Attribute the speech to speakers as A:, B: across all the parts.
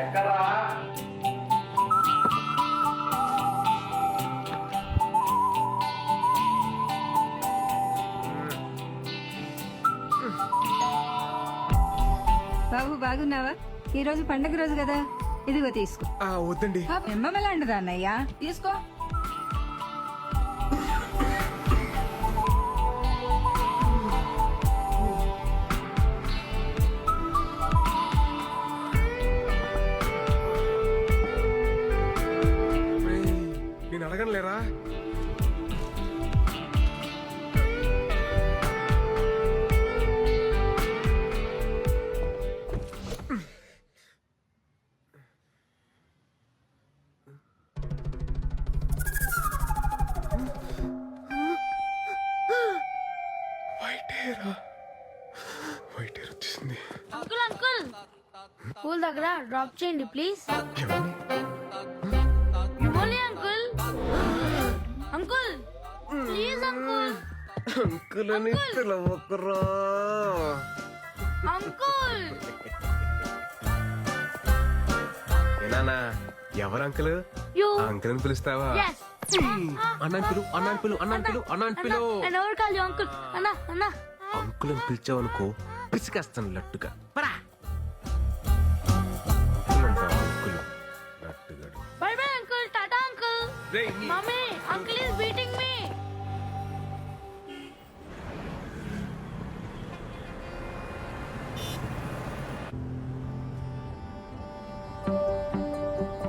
A: ఎక్కడా
B: బాబు బాగున్నావా? ఈ రోజు పండగ రోజు కదా. ఇదిగో తీసుకో.
C: ఆ, వద్దండి.
B: ఎమ్మమలాంటిదా అన్నయ్య? తీసుకో.
D: దగ్గర డ్రాప్ చేయండి ప్లీజ్. మిమ్మల్ని uncle. Uncle please uncle.
C: Uncle. అని పిలవకురా.
D: అంకుల్.
C: ఏనానా ఎవరు అంకుల్?
D: యు.
C: అంకుల్ అని పిలుస్తావా
D: ఎవరు కాదు అంకుల్. అన్న అన్న.
C: అంకుల్ అని పిలిచావనుకో పిసికేస్తాను లట్టుగా పరా.
D: Mummy uncle is beating me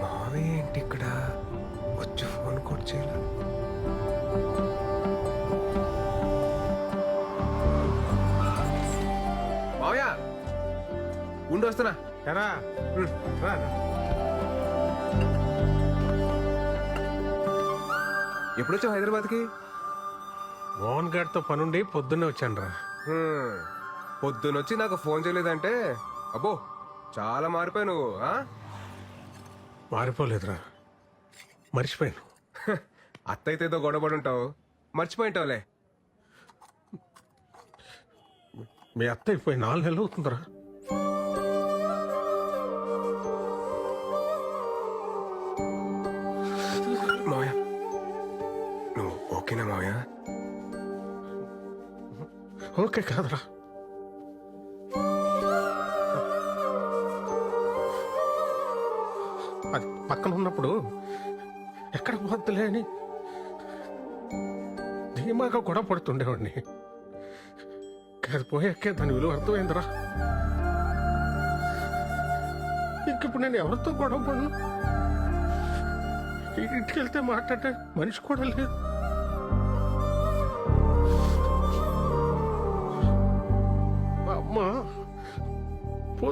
C: మావయ్య ఏంటి ఇక్కడ వచ్చి ఫోన్ కూడా చేయాల మావయ్య ఉండి వస్తున్నా
E: ఎరా. రా.
C: ఎప్పుడు వచ్చావు హైదరాబాద్కి?
E: మోహన్ గారితో పనుండి పొద్దున్నే వచ్చాను రా.
C: పొద్దునొచ్చి నాకు ఫోన్ చేయలేదంటే అబ్బో చాలా మారిపోయావు నువ్వు ఆ?
E: మారిపోలేదురా. మర్చిపోయాను.
C: హ, అత్తయ్యతో ఏదో గొడవపడి ఉంటావు మర్చిపోయింటావులే.
E: మీ అత్త అయిపోయి నాలుగు నెలలు అవుతుందిరా. ఓకే కాదురా. అది పక్కన ఉన్నప్పుడు ఎక్కడ పోద్దులే అని ధీమాగా గొడవ పడుతుండేవాడిని. కాదు పోయాకే దాని విలువ అర్థమైందిరా. ఇంక ఇప్పుడు నేను ఎవరితో గొడవ పడను? ఇంటికి వెళ్తే మాట్లాడే మనిషి కూడా లేదు.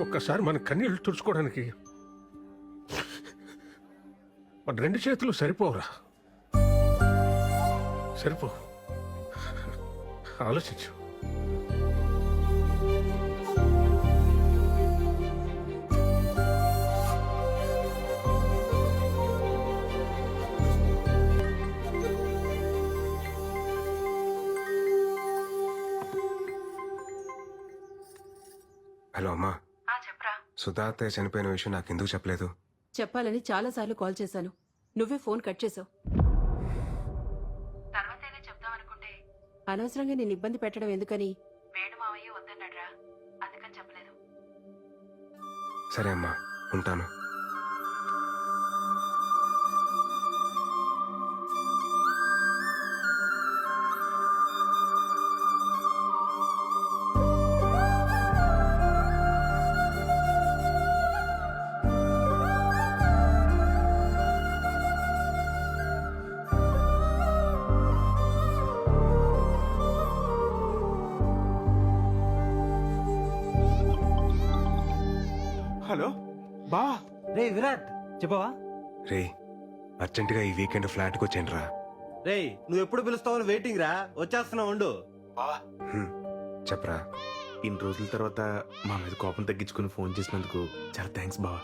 E: ఒక్కసారి మన కన్నీళ్ళు తుడుచుకోవడానికి. మన రెండు చేతులు సరిపోవురా. సరిపో. ఆలోచించు.
C: హలో అమ్మా. సుధా అత్తయ్య చనిపోయిన విషయం నాకు ఎందుకు చెప్పలేదు?
A: చెప్పాలని చాలాసార్లు కాల్ చేశాను. నువ్వే ఫోన్ కట్ చేసావు.
B: తర్వాతైనా చెప్దాం అనుకుంటే
A: అనవసరంగా నేను ఇబ్బంది పెట్టడం ఎందుకని?
B: వేణు మావయ్య వద్దన్నాడ్రా. అందుకని చెప్పలేదు.
C: సరే అమ్మా ఉంటాను.
F: హలో? బా.
G: రే విరాట్ చెప్పవా?
C: రే అర్జెంటుగా ఈ వీకెండ్ ఫ్లాట్కి వచ్చాను రా
G: రే నువ్వు ఎప్పుడు పిలుస్తావని వెయిటింగ్ రా. వచ్చేస్తున్నావు ఉండు.
C: చెప్పరా.
F: ఇన్ని రోజుల తర్వాత మా మీద కోపం తగ్గించుకుని ఫోన్ చేసినందుకు చాలా థ్యాంక్స్ బావా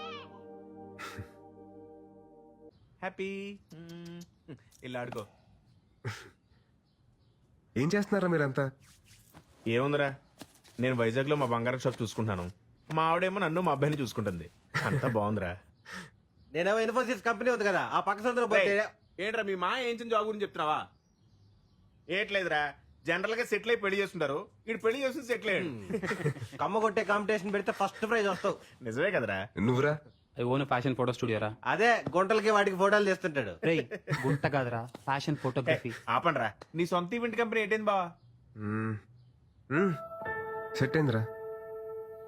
F: హ్యాపీ. ఇలా ఆడుకో.
C: ఏం చేస్తున్నారా మీరంతా?
F: ఏముందిరా? నేను వైజాగ్లో మా బంగారం షాప్ చూసుకుంటాను. మా ఆవిడేమో నన్ను మా అబ్బాయిని చూసుకుంటుంది. అంతా బాగుందిరా.
G: నేనేమో ఇన్ఫోసిస్ కంపెనీ ఉంది కదా ఆ పక్క సందులో పోతే
F: ఏంట్రా మీ మా ఏం జాబ్ గురించి చెప్తున్నావా? ఏట్లేదురా జనరల్గా సెటిల్ అయి పెళ్ళి చేస్తుంటారు ఇటు పెళ్ళి చేస్తుంది సెటిల్ అయ్యాడు.
G: కమ్మ కొట్టే కాంపిటీషన్ పెడితే ఫస్ట్ ప్రైజ్ వస్తావు.
F: నిజమే కదరా.
C: నువ్వురా?
H: ఐ ఓన్ ఫ్యాషన్ ఫోటో స్టూడియోరా
G: అదే గుంటలకి వాటికి ఫోటోలు తీస్తుంటాడు.
H: రే గుంట కాదురా ఫ్యాషన్ ఫోటోగ్రఫీ.
F: ఆపండ్రా. నీ సొంత ఈవెంట్ కంపెనీ ఏంటైంది బావా.
C: సెట్ అయిందిరా.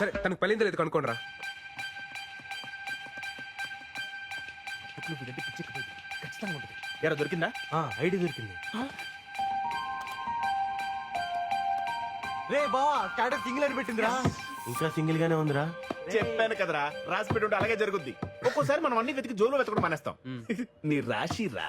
C: సరే తనకు పెళ్ళింది లేదు కనుక్కోండి రా
F: ఎరా దొరికిందా?
G: ఐడి దొరికింది. రే బావా స్టాటస్ సింగిల్ అని పెట్టిందిరా. ఇంకా సింగిల్ గానే ఉందిరా?
F: చెప్పాను కదరా రాసి పెట్టి ఉంటే అలాగే జరుగుద్ది. ఒక్కోసారి మనం అన్ని వెతికి జోలు వెతకడం మానేస్తాం. నీ రాశి రా